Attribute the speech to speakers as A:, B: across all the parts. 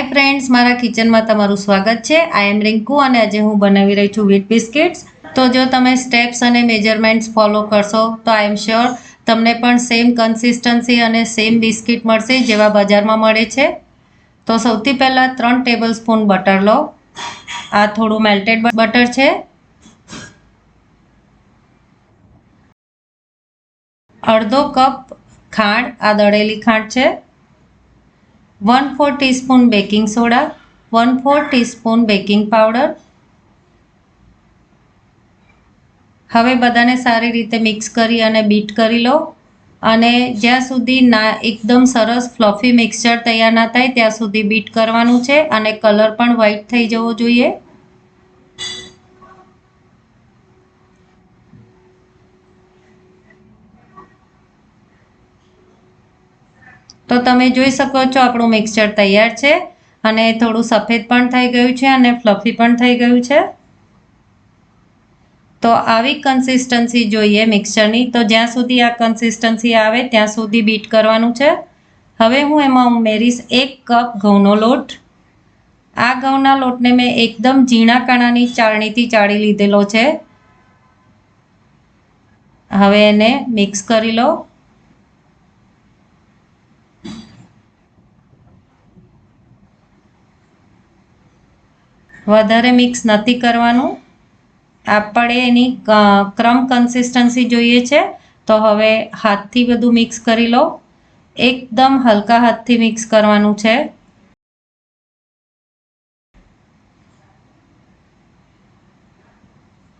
A: Hi friends મારા કિચનમાં તમારું સ્વાગત છે. આઈ એમ રિંકુ અને આજે હું બનાવી રહી છું વીટ બિસ્કિટ્સ તો જો તમે સ્ટેપ્સ અને મેજરમેન્ટ્સ ફોલો કરશો, તો આઈ એમ શ્યોર તમને પણ સેમ કન્સિસ્ટન્સી અને સેમ બિસ્કિટ મળશે જેવા બજારમાં મળે છે. તો સૌથી પહેલાં ત્રણ ટેબલ સ્પૂન બટર લો. આ થોડું મેલ્ટેડ બટર છે. અડધો કપ ખાંડ, આ દળેલી ખાંડ છે. One four teaspoon baking soda one four teaspoon baking powder હવે બધાને સારી રીતે મિક્સ કરી અને બીટ કરી લો. અને જ્યાં સુધી ના એકદમ સરસ ફ્લફી મિક્સચર તૈયાર ના થાય, ત્યાં સુધી બીટ કરવાનું છે અને કલર પણ વ્હાઈટ થઈ જવો જોઈએ. તો તમે જોઈ શકો છો, આપણું મિક્સચર તૈયાર છે અને થોડું સફેદ પણ થઈ ગયું છે અને ફ્લફી પણ થઈ ગયું છે. તો આવી કન્સિસ્ટન્સી જોઈએ મિક્સચરની તો જ્યાં સુધી આ કન્સિસ્ટન્સી આવે, ત્યાં સુધી બીટ કરવાનું છે. હવે હું એમાં ઉમેરીશ એક કપ ઘઉંનો લોટ. આ ઘઉંના લોટને મેં એકદમ ઝીણા કણાની ચાળણીથી ચાળી લીધેલો છે. હવે એને મિક્સ કરી લો. વધારે મિક્સ નથી કરવાનું. આપણે એની ક્રમ કન્સિસ્ટન્સી જોઈએ છે. તો હવે હાથથી બધું મિક્સ કરી લો. એકદમ હલકા હાથથી મિક્સ કરવાનું છે.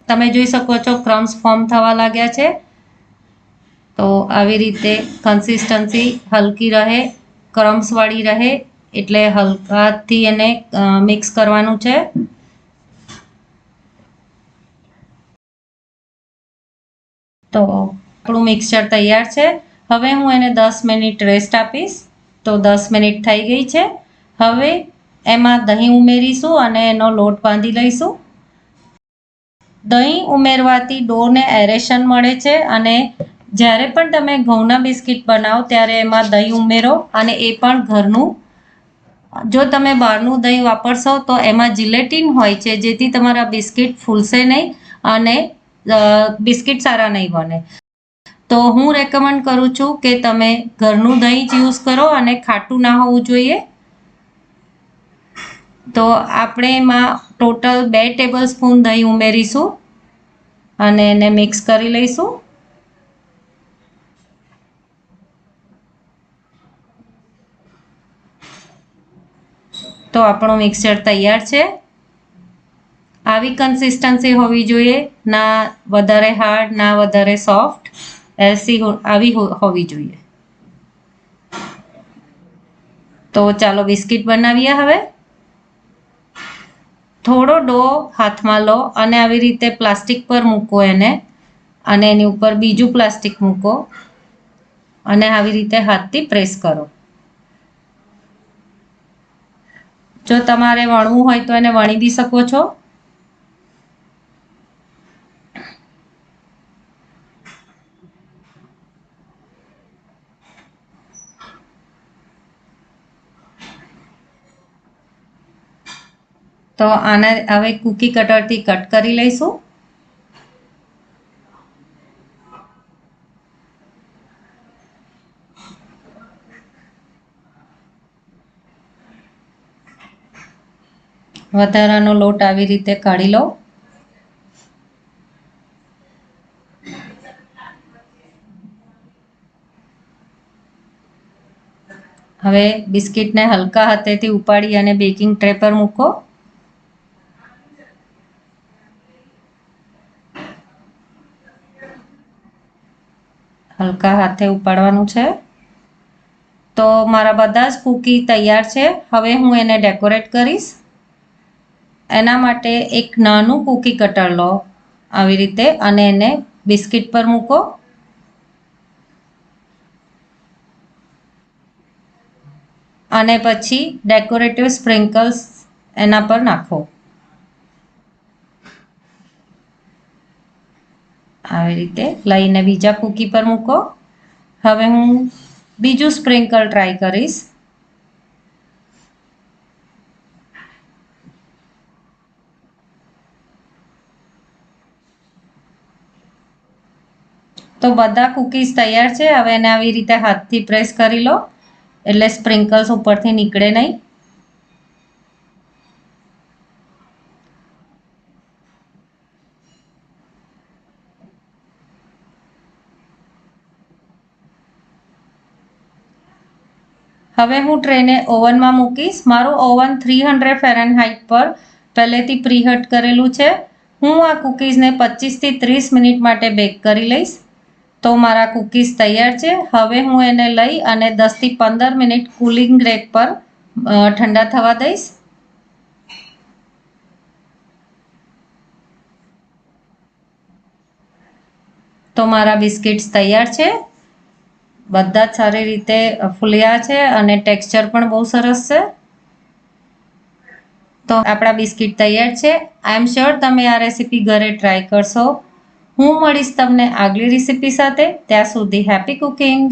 A: તમે જોઈ શકો છો ક્રમ્સ ફોર્મ થવા લાગ્યા છે. તો આવી રીતે કન્સિસ્ટન્સી હલકી રહે ક્રમ્સવાળી રહે. એટલે હલકાથી એને મિક્સ કરવાનું છે. તો આપણું મિક્સચર તૈયાર છે. હવે હું એને દસ મિનિટ રેસ્ટ આપીશ. તો દસ મિનિટ થઈ ગઈ છે. હવે એમાં દહીં ઉમેરીશું અને એનો લોટ બાંધી લઈશું. દહીં ઉમેરવાથી ડોને એરેશન મળે છે અને જ્યારે પણ તમે ઘઉંના બિસ્કિટ બનાવો ત્યારે એમાં દહીં ઉમેરો અને એ પણ ઘરનું જો તમે બહારનું દહીં વાપરશો તો એમાં જિલેટિન હોય છે, જેથી તમારા બિસ્કિટ ફૂલશે નહીં અને બિસ્કિટ સારા નહીં બને. તો હું રેકમેન્ડ કરું છું કે તમે ઘરનું દહીં જ યુઝ કરો અને ખાટું ના હોવું જોઈએ. તો આપણે એમાં ટોટલ બે ટેબલ સ્પૂન દહીં ઉમેરીશું અને એને મિક્સ કરી લઈશું. તો આપણું મિક્સર તૈયાર છે. આવી કન્સિસ્ટન્સી હોવી જોઈએ. ના વધારે હાર્ડ ના વધારે સોફ્ટ એસી આવી હોવી જોઈએ. તો ચાલો બિસ્કિટ બનાવીએ હવે. થોડો ડો હાથમાં લો અને આવી રીતે પ્લાસ્ટિક પર મૂકો એને. અને એની ઉપર બીજું પ્લાસ્ટિક મૂકો. અને આવી રીતે હાથથી પ્રેસ કરો. જો તમારે વણવું હોય તો એને વણી બી શકો છો. તો આને હવે કૂકી કટરથી કટ કરી લઈશું. વધારાનો લોટ આવી રીતે કાઢી લો. હવે બિસ્કિટને હલકા હાથેથી ઉપાડી અને બેકિંગ ટ્રે પર મૂકો. હલકા હાથે ઉપાડવાનું છે. તો મારા બધા જ કૂકી તૈયાર છે. હવે હું એને ડેકોરેટ કરીશ. એના માટે એક નાનું કૂકી કટર લો આવી રીતે અને એને બિસ્કિટ પર મૂકો. અને પછી ડેકોરેટિવ સ્પ્રિંકલ્સ એના પર નાખો. આવી રીતે લઈને બીજા કૂકી પર મૂકો. હવે હું બીજું સ્પ્રિંકલ ટ્રાય કરીશ. તો બધા કૂકીઝ તૈયાર છે. હવે એને આવી રીતે હાથથી પ્રેસ કરી લો. એટલે સ્પ્રિંકલ્સ ઉપરથી નીકળે નહીં. હવે હું ટ્રેને ઓવનમાં મૂકીશ. મારું ઓવન થ્રી હંડ્રેડ ફેરનહાઇટ પર પહેલેથી પ્રીહટ કરેલું છે. હું આ કૂકીઝને પચીસથી ત્રીસ મિનિટ માટે બેક કરી લઈશ. તો મારા કૂકીઝ તૈયાર છે. હવે હું એને લઈ અને દસથી પંદર મિનિટ કુલિંગ રેક પર ઠંડા થવા દઈશ. તો મારા બિસ્કિટ્સ તૈયાર છે. બધા જ સારી રીતે ફૂલ્યા છે અને ટેક્સચર પણ બહુ સરસ છે. તો આપણા બિસ્કિટ તૈયાર છે. આઈ એમ શ્યોર તમે આ રેસીપી ઘરે ટ્રાય કરશો. હું મળીશ તમને આગલી રેસીપી સાથે. ત્યાં સુધી હેપી કુકિંગ